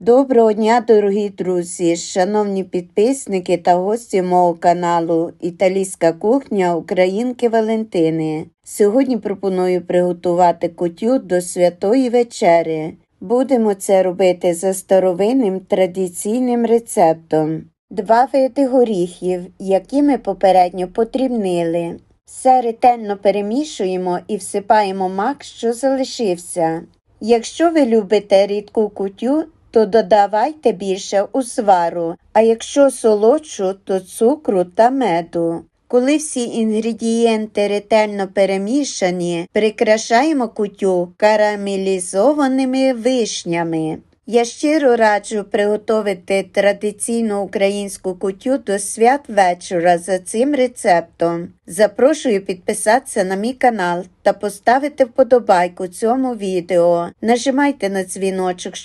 Доброго дня, дорогі друзі, шановні підписники та гості мого каналу Італійська кухня Українки Валентини. Сьогодні пропоную приготувати кутю до святої вечери. Будемо це робити за старовинним традиційним рецептом. Два види горіхів, які ми попередньо подрібнили. Все ретельно перемішуємо і всипаємо мак, що залишився. Якщо ви любите рідку кутю, то додавайте більше узвару, а якщо солодшу, то цукру та меду. Коли всі інгредієнти ретельно перемішані, прикрашаємо кутю карамелізованими вишнями. Я щиро раджу приготувати традиційну українську кутю до свят вечора за цим рецептом. Запрошую підписатися на мій канал та поставити вподобайку цьому відео. Нажимайте на дзвіночок,